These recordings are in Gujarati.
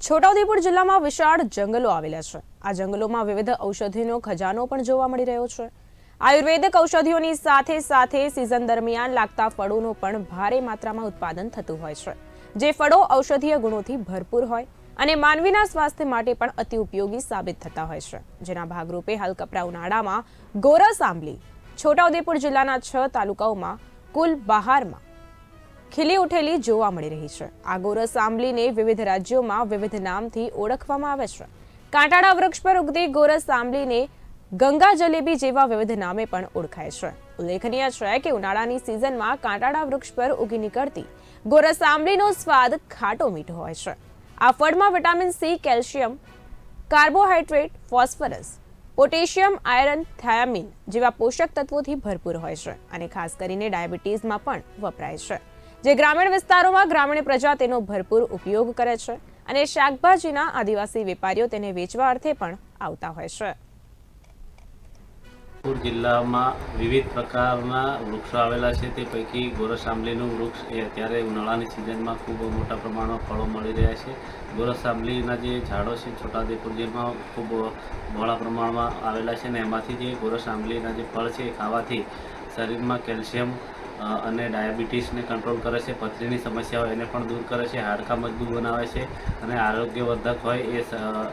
છોટાઉદેપુર જિલ્લામાં વિશાળ જંગલો આવેલા છે. આ જંગલોમાં વિવિધ ઔષધિનો ખજાનો પણ જોવા મળી રહ્યો છે. આયુર્વેદિક ઔષધિઓની સાથે સાથે સિઝન દરમિયાન લાગતા ફળોનું પણ ભારે માત્રામાં ઉત્પાદન થતું હોય છે. જે ફળો ઔષધીય ગુણોથી ભરપૂર હોય અને માનવીના સ્વાસ્થ્ય માટે પણ અતિ ઉપયોગી સાબિત થતા હોય છે. જેના ભાગરૂપે હાલ કપરા ઉનાળામાં ગોરસ આંબલી છોટાઉદેપુર જિલ્લાના છ તાલુકાઓમાં કુલ બહારમાં ખીલી ઉઠેલી જોવા મળી રહી છે. આ ગોરસ આંબલીને વિવિધ રાજ્યોમાં વિવિધ નામથી ઓળખવામાં આવે છે. કાંટાળા વૃક્ષ પર ઉગતી ગોરસ આંબલીને ગંગા જલેબી જેવા વિવિધ નામે પણ ઓળખાય છે. ઉલ્લેખનીય છે કે ઉનાળાની સિઝનમાં કાંટાળા વૃક્ષ પર ઉગી નીકળતી ગોરસ આંબલીનો સ્વાદ ખાટો મીઠો હોય છે. આ ફળમાં vitamin C, calcium carbohydrate phosphorus, potassium, iron, thiamine જેવા પોષક તત્વોથી ભરપૂર હોય છે અને ખાસ કરીને ડાયાબિટીસમાં પણ વપરાય છે. જે ગ્રામીણ વિસ્તારોમાં ગ્રામીણ પ્રજા તેનો ભરપૂર ઉપયોગ કરે છે અને શાકભાજીના આદિવાસી વેપારીઓ તેને વેચવા અર્થે પણ આવતા હોય છે. જિલ્લામાં વિવિધ પ્રકારના વૃક્ષો આવેલા છે. તે પૈકી ગોરસ આંબલીનું વૃક્ષ એ અત્યારે ઉનાળાની સિઝનમાં ખૂબ મોટા પ્રમાણમાં ફળો મળી રહ્યા છે. ગોરસ આંબલીના જે ઝાડો છે છોટાઉદેપુર જિલ્લામાં ખૂબ બહોળા પ્રમાણમાં આવેલા છે અને એમાંથી જે ગોરસ આંબલીના જે ફળ છે એ ખાવાથી શરીરમાં કેલ્શિયમ અને ડાયાબિટીસને કંટ્રોલ કરે છે, પથરીની સમસ્યા હોય એને પણ દૂર કરે છે, હાડકાં મજબૂત બનાવે છે અને આરોગ્યવર્ધક હોય એ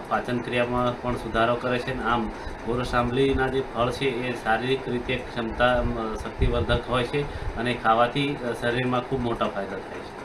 પાચન ક્રિયામાં પણ સુધારો કરે છે. અને આમ ગોરસ આંબલીના જે ફળ છે એ શારીરિક રીતે ક્ષમતા શક્તિવર્ધક હોય છે અને ખાવાથી શરીરમાં ખૂબ મોટા ફાયદા થાય છે.